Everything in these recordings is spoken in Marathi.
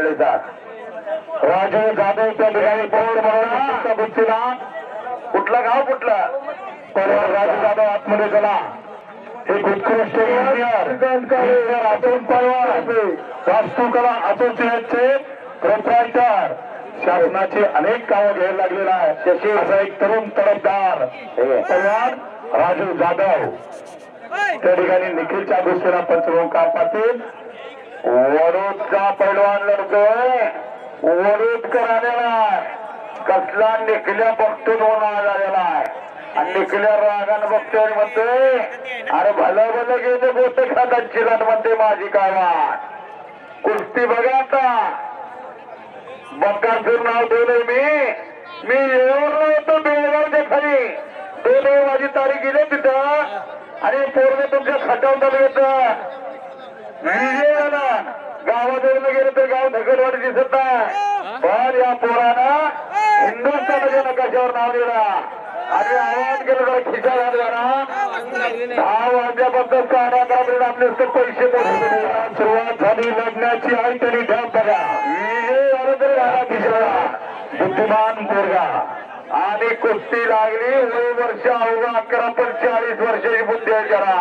इंगळेचा राजू जाधव त्या ठिकाणी पवार म्हणून कुस्तीला कुठलं गाव कुठलं? पवार राजू जाधव आतमध्ये चला. एक उत्कृष्ट इंजिनियर अतुल पवार वास्तुकला असोसिएटचे प्रोप्रायटर शासनाची अनेक कामं घ्यायला लागलेला आहे. असा एक तरुण तडफदार पवार राजू जाधव. त्या ठिकाणी निखिलच्या गोष्टीला पंचमुखा पाटील. वडोदचा पैलवान लढतोय. वडोदकर आलेला कसला निखल्या बघतो होणार आलेला आहे. आणि निखल्या रागान बघतोय म्हणतोय अरे भलं भलं गेले गोष्ट खातात चिरण म्हणते माझी गावात कुस्ती बघा आता. बक्कासूर नाव ठेवलंय मी. मी येऊन होतो बेळगावच्या खाली. दोन माझी तारीख गेली तिथं. आणि पोरग तुमच्या खटावता येतं गावात गेलं तर गाव दिसत नाही. पण या पोरानं हिंदुस्थानाच्या नकाशावर नाव दिला आणि आवाज केलं जरा खिसा घालला दहा साडे अकरा आपले पैसे सुरुवात झाली लढण्याची आई तरी ढग बघा विजय झाला तरी झाला खिशाला बुद्धिमान पोरगा आणि कुस्ती लागली. वय वर्ष अवघा अकरा पंचेचाळीस वर्षाची बुद्धी आहे जरा.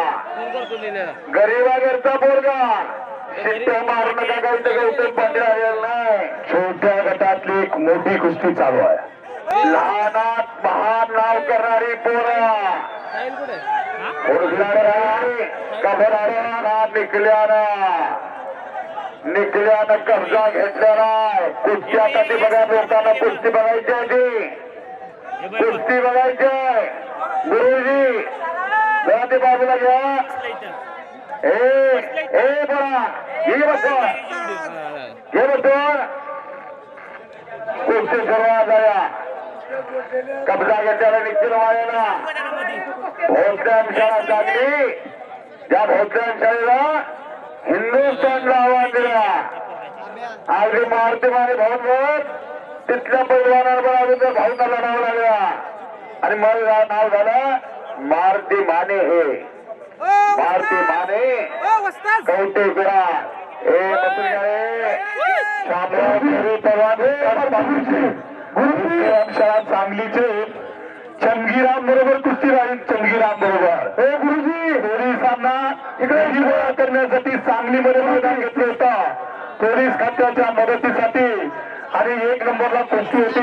गरीबागरचा पोरगा. शिट्ट्या मारू का काही तर गौतम पाटील आलेला नाही छोट्या गटातली एक मोठी कुस्ती चालू आहे. लहानात महान नाव करणारी पोरा. कबराला निकल्याना. निकल्यानं कब्जा घेतलेला आहे. कुस्त्या कधी बघा लोकांना कुस्ती बघायची? होती कुस्ती गुरुजी जरा ते बाजूला घ्या. ए ए बरा घे बसवा. घे बसवा. कुस्ती सुरुवात झाल्या कब्जा घेतल्याला निश्चित वाळेला भोसल्यान शाळा चांगली त्या भोसल्यान शाळेला हिंदुस्थानला आव्हान दिला. आज हे मारुती माने भाऊन तिथल्या पैलवानांवर अगोदर त्या भाऊंना लढावं लागला? आणि मग नाव झालं मारुती माने हे. मारुती माने. गुरुजी. शाळा सांगलीचे चंगीराम बरोबर कुस्ती राहील चंगीराम बरोबर. हे गुरुजी. पोलिसांना इकडे गोळा करण्यासाठी सांगलीमध्ये मैदान घेतलं होतं. पोलीस खात्याच्या मदतीसाठी. आणि एक नंबरला कुस्ती होती.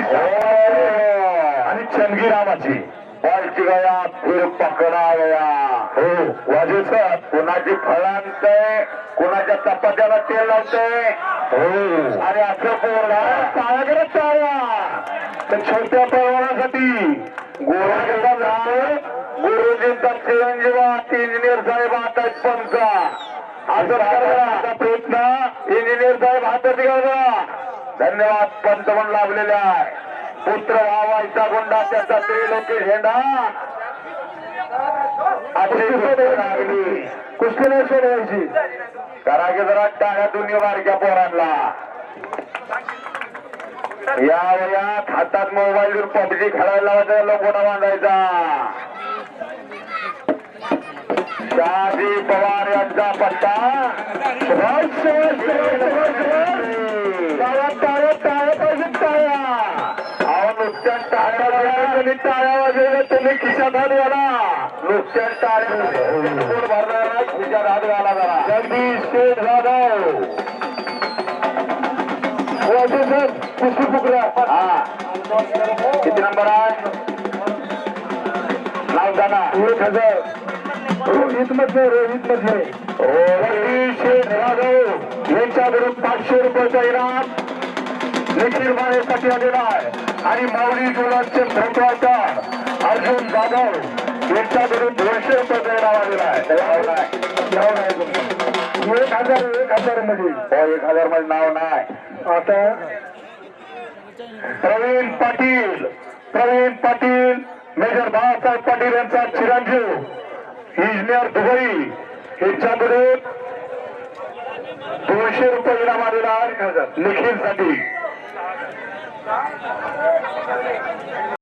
आणि चंगीरामाची पालची गया फिर पकडा गया. हो वाजू सर कुणाची फळांचंय कुणाच्या चपात्याला तेल लावतंय हो. आणि असं पोरगा टाळ्या करत तर छोट्या पैलवानासाठी गोळा गेला गुरुजींचा चिरंजीवा इंजिनियर साहेब आता पंचा. असं करण्याचा प्रयत्न इंजिनियर साहेब हातात घ्यावा. धन्यवाद पंत म्हणून लाभलेले आहे. पुत्र व्हावायचा गुंडा त्याचा त्रिलोकी झेंडा. अशी लागली कुस्तीने सोडवायची करा की जरा टाळ्या दोन्ही बारक्या पोरांना. या वयात हातात मोबाईल पबजी खेळायला लावायचा लोकोना बांधायचा. शहाजी पवार यांचा पत्ता सुभाष गावात टाळ्या टाळ्या पाहिजे टाळ्या अहो नुसत्या टाळ्या वाजवल्या टाळ्या वाजवल्या तुम्ही खिशात हात घाला नुसत्या टाळ्या पोट भरणारा खिशात हात घाला जरा जगदीश शेठ जाधव सर हा किती नंबर आहे नाव एक हजार रोहित मध्ये रोहित मध्ये रोहित शेठ जाधव यांच्या पाचशे रुपयाचा इनाम निखिल मानेसाठी आलेला आहे आणि माऊली जुलासचे प्रोप्रायटर अर्जुन जाधव यांच्या विरुद्ध दोनशे रुपये इनाम आलेला आहे. नाव नाही. तुमचं. एक हजार एक हजारमध्ये. हो एक हजारमध्ये नाव नाही. आता प्रवीण पाटील प्रवीण पाटील मेजर बाळासाहेब पाटील यांचा चिरंजीव इंजिनियर दुबई यांच्या विरुद्ध दोनशे रुपये इनाम आलेला आहे. निखिल